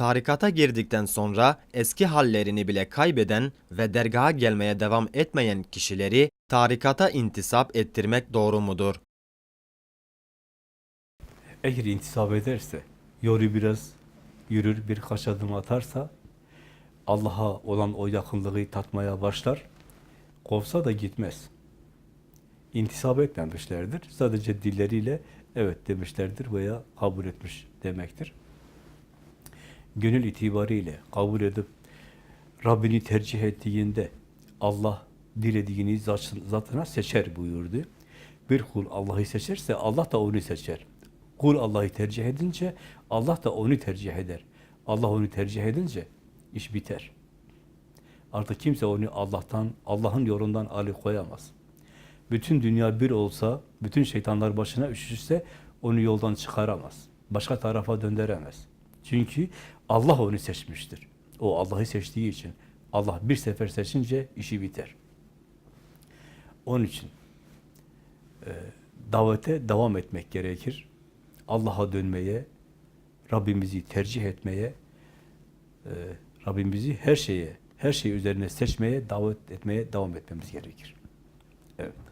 Tarikata girdikten sonra eski hallerini bile kaybeden ve dergaha gelmeye devam etmeyen kişileri tarikata intisap ettirmek doğru mudur? Eğer intisap ederse, yolu biraz yürür, birkaç adım atarsa, Allah'a olan o yakınlığı tatmaya başlar, kovsa da gitmez. İntisap etmemişlerdir. Sadece dilleriyle evet demişlerdir veya kabul etmiş demektir. Gönül itibariyle kabul edip Rabbini tercih ettiğinde Allah dilediğini zat- zatına seçer buyurdu. Bir kul Allah'ı seçerse Allah da onu seçer. Kul Allah'ı tercih edince Allah da onu tercih eder. Allah onu tercih edince iş biter. Artık kimse onu Allah'tan, Allah'ın yolundan alıkoyamaz. Bütün dünya bir olsa, bütün şeytanlar başına üşüşse onu yoldan çıkaramaz. Başka tarafa döndüremez. Çünkü Allah onu seçmiştir. O Allah'ı seçtiği için Allah bir sefer seçince işi biter. Onun için e, davete devam etmek gerekir. Allah'a dönmeye, Rabbimizi tercih etmeye, e, Rabbimizi her şeye, her şey üzerine seçmeye, davet etmeye devam etmemiz gerekir. Evet.